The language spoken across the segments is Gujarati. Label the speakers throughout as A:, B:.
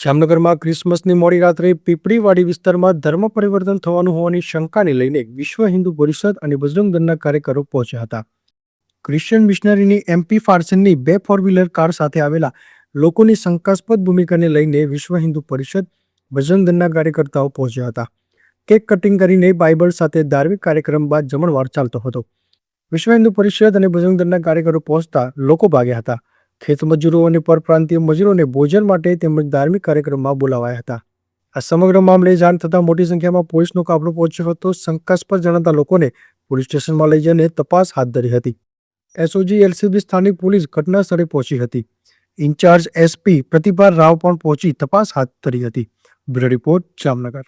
A: જામનગરમાં ક્રિસમસની મોડી રાત્રે પીપળીવાડી વિસ્તારમાં ધર્મ પરિવર્તન થવાનું હોવાની શંકાને લઈને વિશ્વ હિન્દુ પરિષદ અને બજરંગ દળના કાર્યકરો પહોંચ્યા હતા. ક્રિશ્ચિયન મિશનરીની એમપી ફાર્સનની બે ફોર વ્હીલર કાર સાથે આવેલા લોકોની શંકાસ્પદ ભૂમિકાને લઈને વિશ્વ હિન્દુ પરિષદ બજરંગ દળના કાર્યકર્તાઓ પહોંચ્યા હતા. કેક કટિંગ કરીને બાઇબલ સાથે ધાર્મિક કાર્યક્રમ બાદ જમણવાર ચાલતો હતો. વિશ્વ હિન્દુ પરિષદ અને બજરંગ દળના કાર્યકરો પહોંચતા લોકો ભાગ્યા હતા. ખેત મજૂરો અને પરપ્રાંતીય મજૂરોને ભોજન માટે તેમજ ધાર્મિક કાર્યક્રમમાં બોલાવાયા હતા. આ સમગ્ર મામલે જાણ થતાં મોટી સંખ્યામાં પોલીસનો કાફલો પહોંચ્યો હતો. શંકાસ્પદ જણાતા લોકોને પોલીસ સ્ટેશનમાં લઈ જઈને તપાસ હાથ ધરી હતી. એસઓજી એલસીબી સ્થાનિક પોલીસ ઘટના સ્થળે પહોંચી હતી. ઇન્ચાર્જ એસપી પ્રતિભા રાવ પણ પહોંચી તપાસ હાથ ધરી હતી. Bureau report Jamnagar.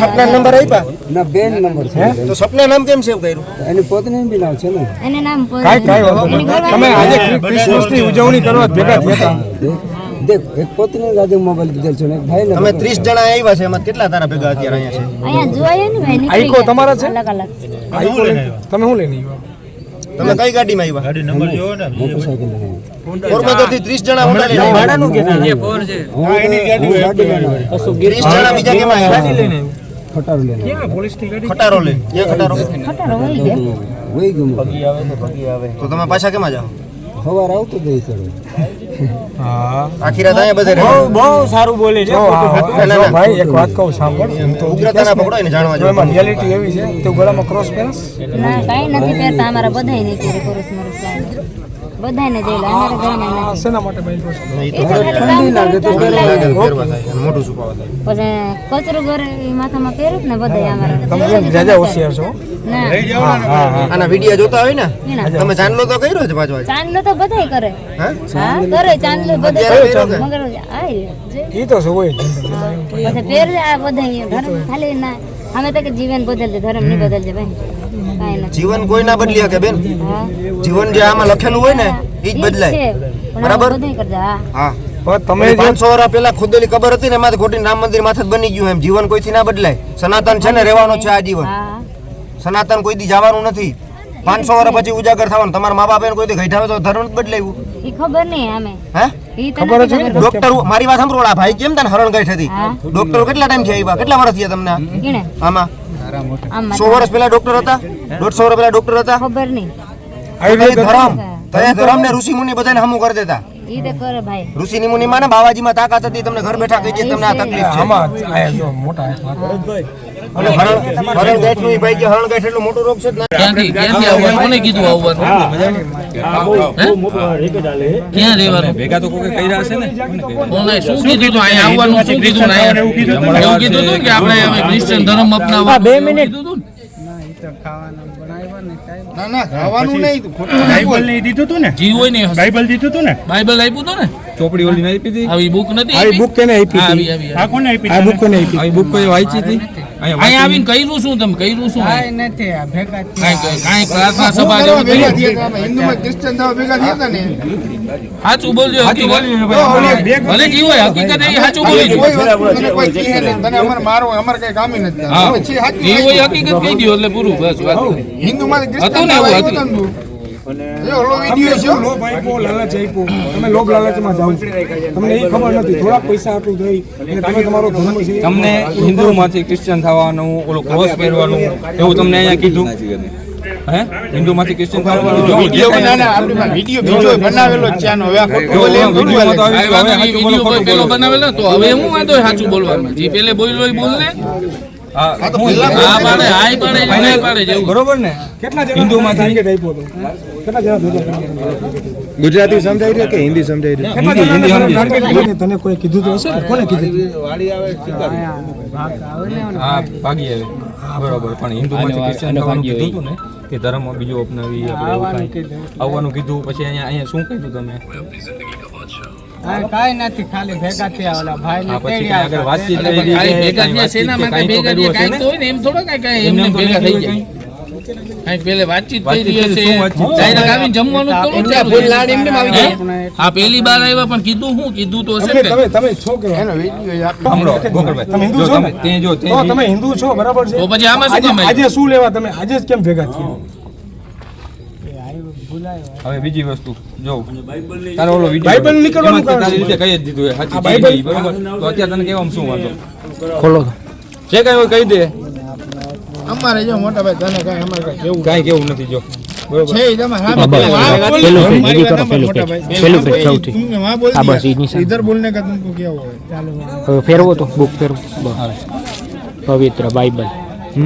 B: Sapna number આપ્યા?
C: ના બેન નંબર છે.
B: તો સપના નામ કેમ સેવ કર્યું?
C: એની પોતાની બી નામ છે ને.
D: એને નામ
A: કાંઈ કાંઈ વાંધો તમે આજે ક્રિસમસની ઉજવણી કરવા ભેગા થયા
C: દેખ એક પોતાની આજે મોબાઈલ દીધેલ છે એક ભાઈ
B: તમે ત્રીસ જણા આવ્યા છે એમાં કેટલા તારા ભેગા અત્યારે અહીંયા છે?
D: અહીંયા જોવાય ને ભાઈ
A: આઈકો તમારા છે?
D: અલગ અલગ.
A: તમે શું લઈને આવ્યા?
B: તમે કઈ ગાડીમાં આવ્યા?
C: મોટરસાઇકલ લઈને
B: પોરબંદરથી ત્રીસ જણા હોન્ડા લઈને આવ્યા. ત્રીસ જણા બીજા કેમાં આવ્યા?
C: ગાડી લઈને
B: ખટારો લઈને ક્યાં ખટારો
D: ખટારો હોય ગયા.
C: પગી આવે
B: તો તમે પાછા કેમાં જાઓ
C: સવાર આવતું
B: આખી રાત અહીંયા બધે રહે
A: બહુ સારું બોલે છે. ભાઈ એક વાત કહું સાંભળ. એમ તો
B: ઉગ્રતાના પકડો એને જાણવા
A: જો એમાં રિયાલિટી એવી છે તો ગળામાં ક્રોસ પહેરસ
D: ના કાંઈ નથી પહેરતા અમારા બધાય નહીં પહેરે કોરસ મોરસ અમારા ઘરમાં
A: શેના માટે
B: ઠંડી
D: લાગે.
B: તો થાય
D: પછી કચરો ઘરે એ માથામાં પહેરું ને બધાય અમારા.
A: તમે જાજા હોશિયાર છો?
B: આના વીડિયો જોતા હોય ને? તમે ચાંદલો તો કર્યો છે પાછો
D: ચાંદલો તો બધાય કરે.
B: હા?
D: હા કરે ચાંદલો
B: અત્યારે
D: બધા
B: પહેરો કે?
D: મગર આય જે.
A: તો શું હોય
D: પછી પહેર આ બધાય ધર્મ ખાલી ના. અમે તો કે જીવન બદલજે ધર્મ નહીં બદલજે ભાઈ.
B: જીવન કોઈ ના બદલી શકે બેન? જીવન જે આમાં લખેલું હોય ને એ જ બદલાય. બરાબર?
D: બરાબર બધાય કરજે હા.
A: તમે
B: પાંચસો વર્ષ પેલા ખુદેલી કબર હતી ને એમાં ખોટી રામ મંદિર માથે જ બની ગયું એમ. જીવન કોઈથી ના બદલાય? સનાતન છે ને રહેવાનો છે આ જીવન. સનાતન કોઈ દી જવાનું નથી. પાંચસો વર્ષ પછી ઉજાગર થવાનું. તમારા મા બાપે કોઈ દી ગઈઠાવે તો ધર્મ જ બદલાયું.
D: ઈ ખબર નહીં અમે
B: હે?
A: ખબર.
D: ખબર
B: ડોક્ટર મારી વાત સાંભળો આ ભાઈ કેમ તને હરણ ગઈ હતી? ડોક્ટર કેટલા ટાઈમથી આવ્યા? કેટલા વર્ષ થયા તમને આમાં? સો વર્ષ પહેલા ડોક્ટર હતા? દોઢસો વર્ષ પહેલા ડોક્ટર હતા?
D: ખબર નહીં
B: ધરમ. ધરમ ને ઋષિ મુનિ બધાને હમું કરી દેતા.
D: ઈ તો કરે ભાઈ.
B: ઋષિ મુનિ માં બાવાજી માં તાકાત હતી તમને ઘર બેઠા કહી દે તમને આ તકલીફ છે.
A: આમાં આયા જો મોટા
B: અને હરણ હરણ ગાંઠનું ભાઈ કે હરણ ગાંઠ એટલો મોટો રોગ છે
E: ક્યાંથી? ક્યાંથી આવવાનું કોને કીધું આવવાનું ક્યાં રહેવાનું?
F: ભેગા તો કોઈ કર્યા હશે ને?
E: કોને શું કીધું તું? અહીંયા આવવાનું શું કીધું ને? એવું કીધું તું કે આપણે ક્રિશ્ચિયન ધર્મ અપનાવવાનો? બે મિનિટ. કીધું તું
B: ના ના ખાવાનું નહીં
F: બાઇબલ ને દીધું તું ને?
E: ને? જી હોય ને
F: બાઇબલ દીધું તું ને?
E: બાઇબલ આપ્યું તું ને?
F: ચોપડી ઓલી આપી હતી
E: આવી બુક નથી
A: આવી બુક કેને આપી હતી?
E: આવી આવી
F: આ કોને આપી
A: આ બુક કોને આપી
F: આવી બુક કોઈ વાંચી હતી.
E: અહીંયા આવીને કર્યું શું તમે? કર્યું શું? કાંઈ કાંઈ પ્રાર્થના સભા જેવું
B: ભેગા થયા. હિન્દુમાં ક્રિશ્ચન થવા ભેગા થયા ને.
E: સાચું બોલજો હકીકત.
F: બોલ્યું ને ભાઈ.
E: ભલે જી હોય હકીકત એ સાચું બોલી
B: કોઈ કહે નહીં, તને અમારે મારો અમારે કઈ કામ નથી.
E: હકીકત. કહી દો એટલે પૂરું બસ વાત
B: હિન્દુમાં
E: હતું ને એવું હતું.
A: લોભ આપ્યો લાલચ આપ્યો તમે લોભ લાલચમાં જાઓ તમને એ ખબર નથી થોડા પૈસા આટલું થઈ તમે તમારો ધર્મ છે
F: તમને હિન્દુમાંથી ક્રિશ્ચિયન થવાનું ઓલો ક્રોસ પહેરવાનું એવું તમને અહીંયા કીધું હે હિન્દુમાંથી ક્રિશ્ચિયન થવાનું જો જે
B: વીડિયો
F: કાંઈ-
B: ના, ના, આપણી પાસે બીજો બનાવેલો છે આનો. હવે આ ખોટું
E: વાંધો
F: સાચું બોલો,
E: વીડિયો કોઈ
F: ખોટું
E: પેલો
F: બોલો.
E: બનાવેલો તો હવે હું વાંધો સાચું બોલવામાં જે પેલે બોલ્યો એ બોલ ને
F: બરોબર ને?
A: કેટલા?
G: ગુજરાતી સમજાય રહ્યો કે હિન્દી સમજાય રહ્યો?
A: તને કોઈ કીધું તો હશે ને? કોને કીધું
F: હા ભાગી આવે. બરોબર પણ હિન્દુમાંથી ક્રિશ્ચિયન થવાનું કીધું હતું ને કે ધર્મ બીજો અપનાવી. આવવાનું કીધું. પછી અહીંયા અહીંયા શું કીધું તમે?
H: કાંઈ નથી ખાલી ભેગા થયા ઓલા ભાઈ
F: હા પછી આગળ વાતચીત થઈ ગઈ
E: કાંઈ ભેગા થયા
F: વાતચીત
E: માટે ભેગા થયા કાંઈક
F: તો કર્યું હશે ને?
E: તો હોય ને એમ થોડો કાંઈ કાંઈ
F: એમને
E: એમને
F: એમ તો
E: ભેગા થઈ જાય કાંઈ પેલે વાતચીત થઈ રહી
F: થઈ, શું વાતચીત?
E: હશે ડાયરેક્ટ આવીને જમવાનું જ થોડું
B: એમને લાડ એમને આવી જાય.
E: આ પેલી બાર આવ્યા પણ કીધું શું? કીધું તો હશે
A: તમે
E: ને
A: તમે તમે છો કે
B: એનો વીડિયો
F: સાંભળો ગોકળભાઈ.
A: તમે હિન્દુ છો ને?
F: તે જો તે
A: તમે હિન્દુ છો બરાબર છે?
E: તો પછી આમાં શું
A: આજે આજે શું લેવા તમે? આજે જ કેમ ભેગા થયા?
F: હવે બીજી વસ્તુ જો તારો ઓલો બાઇબલ નીકળવાનું તારી રીતે કહી જ દીધું સાચી બાઇબલ બરોબર? તો અત્યારે તને કેવામાં શું વાંધો?
I: ખોલો
F: જે કઈ હોય કહી દે.
J: અમારે જો મોટા ભાઈ તને કઈ અમારે કઈ કેવું
F: કઈ કેવું નથી જો.
I: ફેરવો તો બુક ફેરવો. પવિત્ર બાઇબલ.